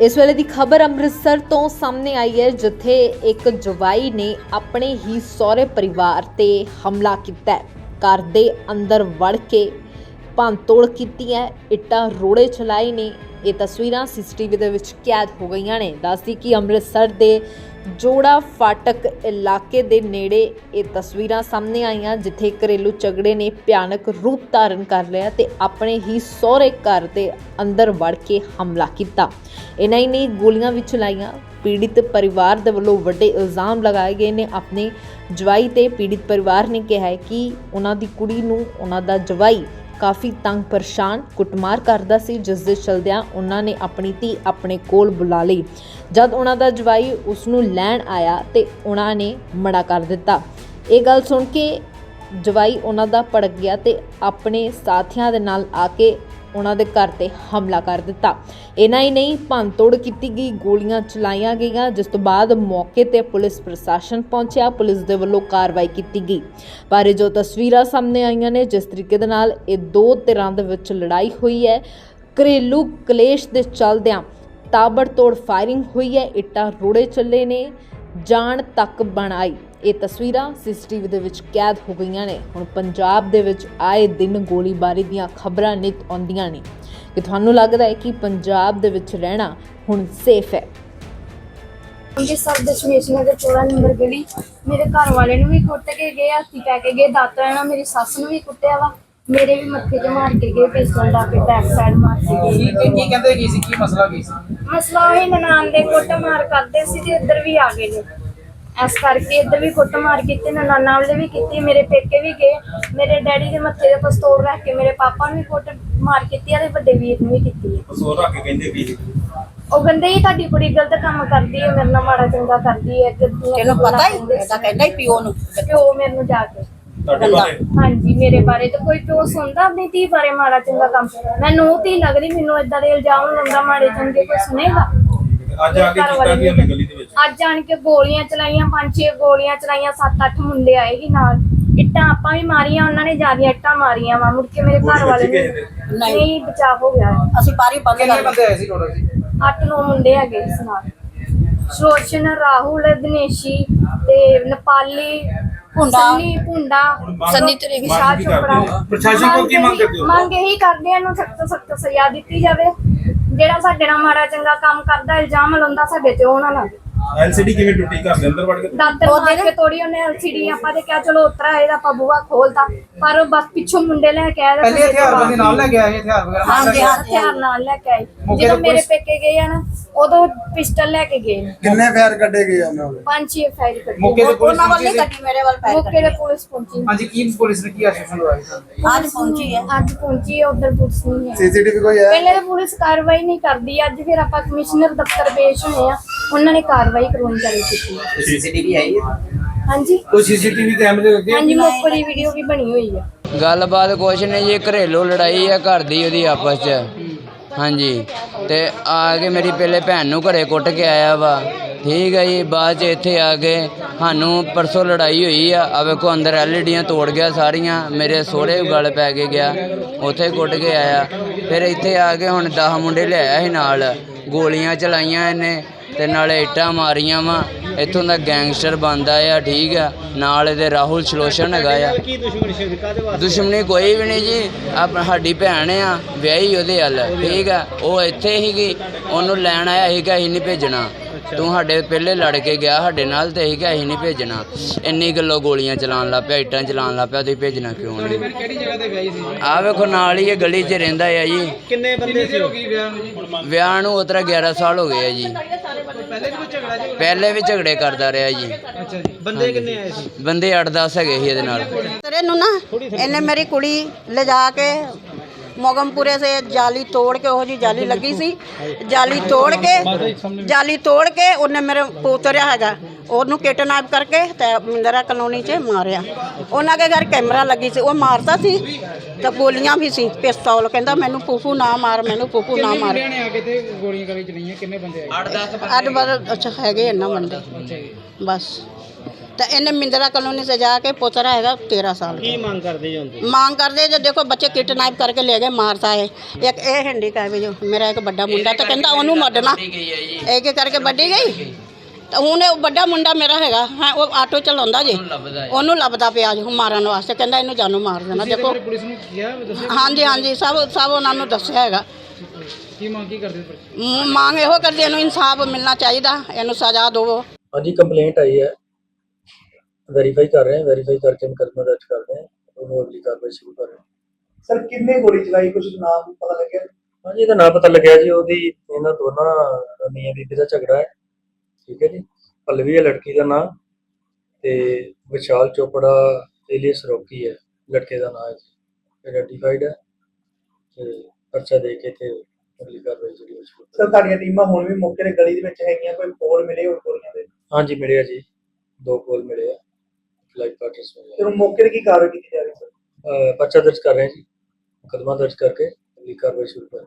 ਇਸ ਵੇਲੇ ਦੀ ਖਬਰ ਅੰਮ੍ਰਿਤਸਰ ਤੋਂ ਸਾਹਮਣੇ ਆਈ ਹੈ, ਜਿੱਥੇ ਇੱਕ ਜਵਾਈ ਨੇ ਆਪਣੇ ਹੀ ਸਹੁਰੇ ਪਰਿਵਾਰ ਤੇ ਹਮਲਾ ਕੀਤਾ ਘਰ ਦੇ ਅੰਦਰ ਵੜ ਕੇ ਭੰਨਤੋੜ ਕੀਤੀ ਹੈ, ਇੱਟਾਂ ਰੋੜੇ ਚਲਾਏ ਨੇ। ਇਹ ਤਸਵੀਰਾਂ ਸੀਸੀਟੀਵੀ ਦੇ ਵਿੱਚ ਕੈਦ ਹੋ ਗਈਆਂ ਨੇ। ਦੱਸਦੀ ਕਿ ਅੰਮ੍ਰਿਤਸਰ ਦੇ ਜੋੜਾ ਫਾਟਕ ਇਲਾਕੇ ਦੇ ਨੇੜੇ ਇਹ ਤਸਵੀਰਾਂ ਸਾਹਮਣੇ ਆਈਆਂ, ਜਿੱਥੇ ਘਰੇਲੂ ਝਗੜੇ ਨੇ ਭਿਆਨਕ ਰੂਪ ਧਾਰਨ ਕਰ ਲਿਆ ਤੇ ਆਪਣੇ ਹੀ ਸਹੁਰੇ ਘਰ ਦੇ ਅੰਦਰ ਵੜ ਕੇ ਹਮਲਾ ਕੀਤਾ। ਇਹਨਾਂ ਹੀ ਨਹੀਂ ਗੋਲੀਆਂ ਵੀ ਚਲਾਈਆਂ। ਪੀੜਿਤ ਪਰਿਵਾਰ ਦੇ ਵੱਲੋਂ ਵੱਡੇ ਇਲਜ਼ਾਮ ਲਗਾਏ ਗਏ ਨੇ। ਆਪਣੇ ਜਵਾਈ ਤੇ ਪੀੜਿਤ ਪਰਿਵਾਰ ਨੇ ਕਿਹਾ ਹੈ ਕਿ ਉਹਨਾਂ ਦੀ ਕੁੜੀ ਨੂੰ ਉਹਨਾਂ ਦਾ ਜਵਾਈ ਕਾਫੀ ਤੰਗ ਪਰੇਸ਼ਾਨ ਕੁੱਟਮਾਰ ਕਰਦਾ ਸੀ, ਜਿਸ ਦੇ ਚਲਦਿਆਂ ਉਹਨਾਂ ਨੇ ਆਪਣੀ ਧੀ ਆਪਣੇ ਕੋਲ ਬੁਲਾ ਲਈ। ਜਦ ਉਹਨਾਂ ਦਾ ਜਵਾਈ ਉਸ ਨੂੰ ਲੈਣ ਆਇਆ ਤੇ ਉਹਨਾਂ ਨੇ ਮੜਾ ਕਰ ਦਿੱਤਾ। ਇਹ ਗੱਲ ਸੁਣ ਕੇ ਜਵਾਈ ਉਹਨਾਂ ਦਾ ਭੜਕ ਗਿਆ ਤੇ ਆਪਣੇ ਸਾਥੀਆਂ ਦੇ ਨਾਲ ਆ ਕੇ ਉਹਨਾਂ ਦੇ ਘਰ ਤੇ ਹਮਲਾ ਕਰ ਦਿੱਤਾ। ਇਹਨਾਂ ਹੀ ਨਹੀਂ, ਭੰਨਤੋੜ ਕੀਤੀ ਗਈ, ਗੋਲੀਆਂ ਚਲਾਈਆਂ ਗਈਆਂ, ਜਿਸ ਤੋਂ ਬਾਅਦ ਮੌਕੇ ਤੇ ਪੁਲਿਸ ਪ੍ਰਸ਼ਾਸਨ ਪਹੁੰਚਿਆ, ਪੁਲਿਸ ਦੇ ਵੱਲੋਂ ਕਾਰਵਾਈ ਕੀਤੀ ਗਈ। ਪਰ ਇਹ ਜੋ ਤਸਵੀਰਾਂ ਸਾਹਮਣੇ ਆਈਆਂ ਨੇ, ਜਿਸ ਤਰੀਕੇ ਦੇ ਨਾਲ ਇਹ ਦੋ ਧਿਰਾਂ ਦੇ ਵਿੱਚ ਲੜਾਈ ਹੋਈ ਹੈ, ਘਰੇਲੂ ਕਲੇਸ਼ ਦੇ ਚੱਲਦਿਆਂ ਤਾਬੜਤੋੜ ਫਾਇਰਿੰਗ ਹੋਈ ਹੈ, ਇੱਟਾਂ ਰੋੜੇ ਚੱਲੇ ਨੇ ਜਾਨ ਤੱਕ ਬਣਾਈ। ਇਹ ਤਸਵੀਰਾਂ ਸੀਸੀਟੀਵੀ ਦੇ ਵਿੱਚ ਕੈਦ ਹੋ ਗਈਆਂ ਨੇ। ਹੁਣ ਪੰਜਾਬ ਦੇ ਵਿੱਚ ਆਏ ਦਿਨ ਗੋਲੀਬਾਰੀ ਦੀਆਂ ਖਬਰਾਂ ਨਿਤ ਆਉਂਦੀਆਂ ਨੇ। ਕਿ ਤੁਹਾਨੂੰ ਲੱਗਦਾ ਹੈ ਕਿ ਪੰਜਾਬ ਦੇ ਵਿੱਚ ਰਹਿਣਾ ਹੁਣ ਸੇਫ ਹੈ? ਅੰਮ੍ਰਿਤਸਰ ਦਸ਼ਮੇਸ਼ ਨਗਰ 14 ਨੰਬਰ ਗਲੀ। ਮੇਰੇ ਘਰ ਵਾਲੇ ਨੂੰ ਵੀ ਕੁੱਟ ਕੇ ਗਏ ਹੱਥੀ ਪੈ ਕੇ ਗਏ। ਦਾਤਰਾ ਨਾਲ ਮੇਰੀ ਸੱਸ ਨੂੰ ਵੀ ਕੁੱਟਿਆ ਵਾ। ਮੇਰੇ ਵੀ ਮੱਥੇ 'ਚ ਮਾਰ ਕੇ ਗਏ ਪਿਸਤੌਲ ਲਾ ਕੇ ਬੈਕ ਸਾਈਡ ਮਾਰ ਕੇ ਗਏ। ਕੀ ਕੀ ਕਹਿੰਦੇ ਕੀ ਸੀ? ਕੀ ਮਸਲਾ ਕੀ ਸੀ? ਮਸਲਾ ਇਹ ਨਨਾਣ ਦੇ ਕੁੱਟ ਮਾਰ ਕਰਦੇ ਸੀ ਤੇ ਇੱਧਰ ਵੀ ਆ ਗਏ ਨੇ। ਇਸ ਕਰਕੇ ਇੱਧਰ ਵੀ ਕੁੱਟ ਮਾਰ ਕੀਤੀ ਨਨਾਣਾ ਵਾਲੇ ਵੀ ਕੀਤੀ ਮੇਰੇ ਪੇਕੇ ਵੀ ਗਏ ਮੇਰੇ ਡੈਡੀ ਦੇ ਮੱਥੇ ਤੇ ਪਿਸਤੌਲ ਰੱਖ ਕੇ ਮੇਰੇ ਪਾਪਾ ਨੂੰ ਵੀ ਕੁੱਟ ਮਾਰ ਕੀਤੀ ਆ ਤੇ ਵੱਡੇ ਵੀਰ ਨੂੰ ਵੀ ਕੀਤੀ। ਹੈ ਸੋ ਰੱਖ ਕੇ ਕਹਿੰਦੇ ਵੀ ਉਹ ਕਹਿੰਦੇ ਹੀ ਤੁਹਾਡੀ ਕੁੜੀ ਗਲਤ ਕੰਮ ਕਰਦੀ ਹੈ ਮੇਰੇ ਨਾਲ ਮਾੜਾ ਚੰਗਾ ਕਰਦੀ ਹੈ ਤੇ ਤੈਨੂੰ ਪਤਾ ਹੀ ਇਹ ਤਾਂ ਕਹਿੰਦਾ ਹੀ ਪਿਓ ਨੂੰ। ਪਿਓ ਮੈਨੂੰ ਜਾ ਕੇ। ਤੁਹਾਡੇ ਬਾਰੇ? ਹਾਂਜੀ ਮੇਰੇ ਬਾਰੇ ਤਾਂ ਕੋਈ ਪਿਓ ਸੁਣਦਾ ਆਪਣੀ ਧੀ ਬਾਰੇ ਮਾੜਾ ਚੰਗਾ ਕੰਮ। ਮੈਨੂੰ ਧੀ ਲੱਗਦੀ ਮੈਨੂੰ ਇਦਾਂ ਦੇ ਇਲਜ਼ਾਮ ਲਾਉਂਦਾ ਮਾੜੇ ਚੰਗੇ ਕੋਈ ਸੁਣੇਗਾ। ਅੱਜ ਆ ਕੇ ਘਰ ਕੀਤਾ ਵਾਲੇ ਕੀ ਉਹਨੇ ਗਲੀ ਅੱਜ ਆਣ ਕੇ ਗੋਲੀਆਂ ਚਲਾਈਆਂ ਪੰਜ ਛੇ ਗੋਲੀਆਂ ਚਲਾਈਆਂ ਸੱਤ ਅੱਠ ਮੁੰਡੇ ਆਏ ਸੀ ਨਾਲ ਇੱਟਾਂ ਆਪਾਂ ਵੀ ਮਾਰੀਆਂ ਉਹਨਾਂ ਨੇ ਜਿਆਦੀਆਂ ਇੱਟਾਂ ਮਾਰੀਆਂ ਵਾ ਮੁੜ ਕੇ ਮੇਰੇ ਘਰ ਵਾਲੇ ਨੂੰ ਨਹੀਂ। ਬਚਾਅ ਹੋ ਗਿਆ ਅਸੀਂ ਬਾਰੀ ਬੰਦ ਕਿੰਨੇ ਕਰ ਬੰਦੇ ਆਏ ਸੀ ਟੋਟਲ ਜੀ ਅੱਠ ਨੌ ਮੁੰਡੇ ਹੈਗੇ ਇਸ ਨਾਲ ਸ਼ੋਸ਼ਨ ਰਾਹੁਲ ਦਿਨੇਸ਼ੀ ਤੇ ਨੇਪਾਲੀ ਭੁੰਡਾ। ਸੰਨੀ ਭੁੰਡਾ ਸੰਨੀ ਤੇਰੇ ਵਿਸ਼ਾਲ ਚੋਪੜਾ? ਪ੍ਰਸ਼ਾਸਨ ਕੋਲ ਕੀ ਮੰਗ ਕਰਦੇ ਹੋ? ਮੰਗ ਇਹੀ ਕਰਦੇ ਆ ਇਹਨੂੰ ਸਖਤ ਸਖਤ ਸਜ਼ਾ ਦਿੱਤੀ ਜਾਵੇ ਜਿਹੜਾ ਸਾਡੇ ਨਾਲ ਮਾੜਾ ਚੰਗਾ ਕੰਮ ਕਰਦਾ ਇਲਜ਼ਾਮ ਲਾਉਂਦਾ ਸਾਡੇ ਤੇ ਉਹ ਨਾ ਲਾਵੇ ਐਲਸੀਡੀ ਕਿਵੇਂ ਟੁੱਟੀ ਘਰ ਦੇ ਅੰਦਰ ਵੜ ਕੇ? ਦਾਤਰ ਮਾਰ ਕੇ ਤੋੜੀ ਉਹਨੇ ਐਲਸੀਡੀ ਆਪਾਂ ਤੇ ਕਿਹਾ ਚਲੋ ਉਤਰਾ ਇਹਦਾ ਆਪਾਂ ਬੂਹਾ ਖੋਲਤਾ ਪਰ ਉਹ ਬਸ ਪਿੱਛੋਂ ਮੁੰਡੇ ਲੈ ਕੇ ਆਇਆ ਪਹਿਲੇ ਹਥਿਆਰ ਬੰਦੇ ਨਾਲ ਲੈ ਕੇ ਆਏ ਹਥਿਆਰ ਵਗੈਰਾ? ਕੇ ਆਏ? ਹਥਿਆਰ ਨਾਲ ਲੈ ਕੇ ਆਏ। ਜਦੋਂ ਮੇਰੇ ਪੇਕੇ ਗਏ ਆ ਨਾ ਉਦੋਂ ਪਿਸਟਲ ਲੈ ਕੇ ਗਏ। ਕਿੰਨੇ ਫਾਇਰ ਕੱਢੇ ਗਏ ਆ ਉਹਨਾਂ ਦੇ ਪੰਜ ਛੇ ਫਾਇਰ ਕੱਢੇ। ਮੌਕੇ ਤੇ ਪੁਲਿਸ ਉਹਨਾਂ ਵੱਲ ਪਹੁੰਚੀ ਕੱਢੀ ਮੇਰੇ ਵੱਲ ਪੈਰ ਮੌਕੇ ਤੇ ਪੁਲਿਸ ਪਹੁੰਚੀ। ਹਾਂਜੀ ਕੀ ਪੁਲਿਸ ਨੇ ਕੀ ਆਸ਼ਵਾਸਨ ਦਵਾਇਆ ਅੱਜ ਪਹੁੰਚੀ ਹੈ। ਅੱਜ ਪਹੁੰਚੀ ਹੈ ਉਧਰ ਪੁਲਿਸ ਨਹੀਂ ਹੈ। ਸੀਸੀਟੀਵੀ ਕੋਈ ਹੈ? ਪਹਿਲੇ ਤਾਂ ਪੁਲਿਸ ਕਾਰਵਾਈ ਨਹੀਂ ਕਰਦੀ ਅੱਜ ਫਿਰ ਆਪਾਂ ਕਮਿਸ਼ਨਰ ਦਫ਼ਤਰ ਪੇਸ਼ ਹੋਏ ਆ। ਉਹਨਾਂ ਨੇ ਕਾਰਵਾਈ ਕਰਵਾਉਣੀ ਚਾਲੂ ਕੀਤੀ। ਹੈ ਸੀਸੀਟੀਵੀ ਆਈ ਹੈ ਹਾਂਜੀ। ਕੋਈ ਸੀਸੀਟੀਵੀ ਕੈਮਰੇ ਲੱਗੇ ਹਾਂਜੀ ਮੌਕੇ ਦੀ ਵੀਡੀਓ ਵੀ ਬਣੀ ਹੋਈ ਆ। ਗੱਲਬਾਤ ਕੁਛ ਨਹੀਂ ਜੀ ਘਰੇਲੂ ਲੜਾਈ ਆ ਘਰ ਦੀ ਉਹਦੀ ਆਪਸ 'ਚ। ਹਾਂਜੀ ਤੇ ਆ ਕੇ ਮੇਰੀ ਪਹਿਲੇ ਭੈਣ ਨੂੰ ਘਰੇ ਕੁੱਟ ਕੇ ਆਇਆ ਵਾ। ਠੀਕ ਹੈ ਜੀ ਬਾਅਦ 'ਚ ਇੱਥੇ ਆ ਕੇ ਸਾਨੂੰ ਪਰਸੋਂ ਲੜਾਈ ਹੋਈ ਆ। ਆ ਵੇਖੋ ਅੰਦਰ ਐਲਈਡੀਆਂ ਤੋੜ ਗਿਆ ਸਾਰੀਆਂ ਮੇਰੇ ਸਹੁਰੇ ਗਲ ਪੈ ਕੇ ਗਿਆ ਉੱਥੇ ਕੁੱਟ ਕੇ ਆਇਆ। ਫਿਰ ਇੱਥੇ ਆ ਕੇ ਹੁਣ 10 ਮੁੰਡੇ ਲਿਆਇਆ ਸੀ ਨਾਲ ਗੋਲੀਆਂ ਚਲਾਈਆਂ ਇਹਨੇ। ਤੇ ਨਾਲੇ ਇੱਟਾਂ ਮਾਰੀਆਂ ਵਾ। ਇੱਥੋਂ ਦਾ ਗੈਂਗਸਟਰ ਬੰਦਾ ਆ ਠੀਕ ਆ। ਨਾਲ ਇਹਦੇ ਰਾਹੁਲ ਸ਼ਲੋਸ਼ਨ ਹੈਗਾ ਆ। ਦੁਸ਼ਮਣੀ ਕੋਈ ਵੀ ਨਹੀਂ ਜੀ। ਆਪ ਸਾਡੀ ਭੈਣ ਆ ਵਿਆਹੀ ਉਹਦੇ ਹੱਲ ਠੀਕ ਆ। ਉਹ ਇੱਥੇ ਹੀਗੀ ਉਹਨੂੰ ਲੈਣ ਆਇਆ ਸੀਗਾ ਅਸੀਂ ਨਹੀਂ ਭੇਜਣਾ। ਤੂੰ ਸਾਡੇ ਪਹਿਲੇ ਲੜ ਕੇ ਗਿਆ ਸਾਡੇ ਨਾਲ ਤੇ ਅਸੀਂ ਕਿਹਾ ਅਸੀਂ ਨਹੀਂ ਭੇਜਣਾ। ਇੰਨੀ ਗੱਲੋਂ ਗੋਲੀਆਂ ਚਲਾਉਣ ਲੱਗ ਪਿਆ ਇੱਟਾਂ ਚਲਾਉਣ ਲੱਗ ਪਿਆ ਤੁਸੀਂ ਭੇਜਣਾ ਕਿਉਂ ਨਹੀਂ? ਕਿਹੜੀ ਜਗ੍ਹਾ ਤੇ ਵਿਆਹੀ ਸੀ? ਆ ਵੇਖੋ ਨਾਲ ਹੀ ਇਹ ਗਲੀ 'ਚ ਰਹਿੰਦਾ ਆ ਜੀ। ਕਿੰਨੇ ਬੰਦੇ ਸੀ ਹੋ ਗਈ ਵਿਆਹ ਨੂੰ ਜੀ? ਵਿਆਹ ਨੂੰ ਉਤਰਾ 11 ਸਾਲ ਹੋ ਗਏ ਆ ਜੀ। ਪਹਿਲੇ ਵੀ ਕੋਈ ਝਗੜਾ ਜੀ? ਪਹਿਲੇ ਵੀ ਝਗੜੇ ਕਰਦਾ ਰਿਹਾ ਜੀ। ਅੱਛਾ ਜੀ। ਬੰਦੇ ਕਿੰਨੇ ਆਏ ਸੀ? ਬੰਦੇ 8-10 ਹੈਗੇ ਸੀ ਇਹਦੇ ਨਾਲ। ਤੇਰੇ ਨੂੰ ਨਾ ਇਹਨੇ ਮੇਰੀ ਕੁੜੀ ਲਿਜਾ ਕੇ ਮੋਗਮਪੁਰੇ ਸੇ ਜਾਲੀ ਤੋੜ ਕੇ ਉਹ ਜੀ ਜਾਲੀ ਲੱਗੀ ਸੀ। ਜਾਲੀ ਤੋੜ ਕੇ ਜਾਲੀ ਤੋੜ ਕੇ ਉਹਨੇ ਮੇਰੇ ਪੋਤਰਿਆ ਹੈਗਾ। ਉਹਨੂੰ ਕਿਡਨੈਪ ਕਰਕੇ ਤੇ ਮਿੰਦਰਾ ਕਲੋਨੀ 'ਚ ਮਾਰਿਆ। ਉਹਨਾਂ ਦੇ ਘਰ ਕੈਮਰਾ ਲੱਗੀ ਸੀ ਉਹ ਮਾਰਦਾ ਸੀ ਤੇ ਗੋਲੀਆਂ ਵੀ ਸੀ ਪਿਸਤੌਲ। ਕਹਿੰਦਾ ਮੈਨੂੰ ਫੂਫੂ ਨਾ ਮਾਰ ਮੈਨੂੰ ਫੂਫੂ ਨਾ ਮਾਰ। ਕਿੰਨੇ ਆ ਕੇ ਤੇ ਗੋਲੀਆਂ ਬੰਦੇ ਇੰਨਾ ਬੰਦੇ। ਬਸ। ਤਾਂ ਇਹਨੇ ਮਿੰਦਰਾ ਕਲੋਨੀ ਸੇ ਜਾ ਕੇ ਪੋਤਰਾ ਹੈਗਾ 13 ਸਾਲ ਕੀ ਮੰਗ ਕਰਦੇ ਜੀ ਮੰਗ ਕਰਦੇ ਜੇ ਦੇਖੋ ਬੱਚੇ ਕਿਡਨੈਪ ਕਰਕੇ ਲੈ ਗਏ ਮਾਰਤਾ ਹੈ ਇੱਕ ਇਹ ਹੈਂਡੀਕੈਪ ਜੋ ਮੇਰਾ ਇੱਕ ਵੱਡਾ ਮੁੰਡਾ ਤਾਂ ਕਹਿੰਦਾ ਉਹਨੂੰ ਮੱਡਣਾ ਇਹ ਕੇ ਕਰਕੇ ਵੱਡੀ ਗਈ? ਤਾਂ ਹੁਣ ਇਹ ਵੱਡਾ ਮੁੰਡਾ ਮੇਰਾ ਹੈਗਾ ਹਾਂ ਉਹ ਆਟੋ ਚਲਾਉਂਦਾ ਜੀ। ਉਹਨੂੰ ਲੱਭਦਾ ਪਿਆ ਜੀ ਮਾਰਨ ਵਾਸਤੇ। ਕਹਿੰਦਾ ਇਹਨੂੰ ਜਾਨੋਂ ਮਾਰ ਦੇਣਾ। ਦੇਖੋ। ਪੁਲਿਸ ਨੂੰ ਕਿਹਾ ਦੱਸਿਆ ਹਾਂਜੀ ਹਾਂਜੀ ਸਭ ਸਭ ਉਹਨਾਂ ਨੂੰ ਦੱਸਿਆ ਹੈਗਾ। ਕੀ ਮੰਗ ਕੀ ਕਰਦੇ ਮ- ਮੰਗ ਇਹੋ ਕਰਦੇ ਇਹਨੂੰ ਇਨਸਾਫ ਮਿਲਣਾ ਚਾਹੀਦਾ ਇਹਨੂੰ ਸਜ਼ਾ ਦਿਓ ਹਾਂਜੀ ਕੰਪਲੇਂਟ ਆਈ ਹੈ। ਵੈਰੀਫਾਈ ਕਰ ਰਹੇ ਹਾਂ ਵੈਰੀਫਾਈ ਕਰਕੇ ਮੁਕੱਦਮਾ ਦਰਜ ਕਰ ਰਹੇ ਹਾਂ। ਉਹਨੂੰ ਅਗਲੀ ਕਾਰਵਾਈ ਸ਼ੁਰੂ ਕਰ ਰਹੇ ਹਾਂ। ਸਰ ਕਿੰਨੇ ਗੋਲੀ ਚਲਾਈ? ਕੁਝ ਨਾਮ ਪਤਾ ਲੱਗਿਆ? ਹਾਂਜੀ ਇਹਦਾ ਨਾਂ ਪਤਾ ਲੱਗਿਆ ਜੀ ਉਹਦੀ ਇਹਨਾਂ ਦੋਨਾਂ ਮੀਆਂ ਬੀਬੀ ਦਾ ਝਗੜਾ ਹੈ। ਠੀਕ ਹੈ ਜੀ। ਪੱਲਵੀ ਹੈ ਲੜਕੀ ਦਾ ਨਾਂ ਤੇ ਵਿਸ਼ਾਲ ਚੋਪੜਾ ਏਲੀਅਸ ਰੋਕੀ ਹੈ ਲੜਕੇ ਦਾ ਨਾਂ ਹੈ ਆਈਡੈਂਟੀਫਾਈਡ ਹੈ ਤੇ ਪਰਚਾ ਦੇ ਕੇ ਤੇ ਅਗਲੀ ਕਾਰਵਾਈ ਜਿਹੜੀ ਉਹ ਸ਼ੁਰੂ ਕਰ ਸਰ ਤੁਹਾਡੀਆਂ ਟੀਮਾਂ ਹੁਣ ਵੀ ਮੌਕੇ ਤੇ ਗਲੀ ਦੇ ਵਿੱਚ ਹੈਗੀਆਂ ਕੋਈ ਕੋਲ ਮਿਲੇ ਹੋਰ ਗੋਲੀਆਂ ਦੇ? ਹਾਂਜੀ ਮਿਲਿਆ ਜੀ। ਦੋ ਕੋਲ ਮਿਲੇ ਆ। ਲਾਈਵ ਫਿਰ ਮਿਲੇ ਹੁਣ ਮੌਕੇ ਤੇ ਕੀ ਕਾਰਵਾਈ ਕੀਤੀ ਜਾ ਰਹੀ ਸਰ? ਆ। ਪਰਚਾ ਦਰਜ ਕਰ ਰਹੇ ਹਾਂ ਜੀ। ਮੁਕੱਦਮਾ ਦਰਜ ਕਰਕੇ ਅਗਲੀ ਕਾਰਵਾਈ ਸ਼ੁਰੂ ਕਰ ਹਾਂ।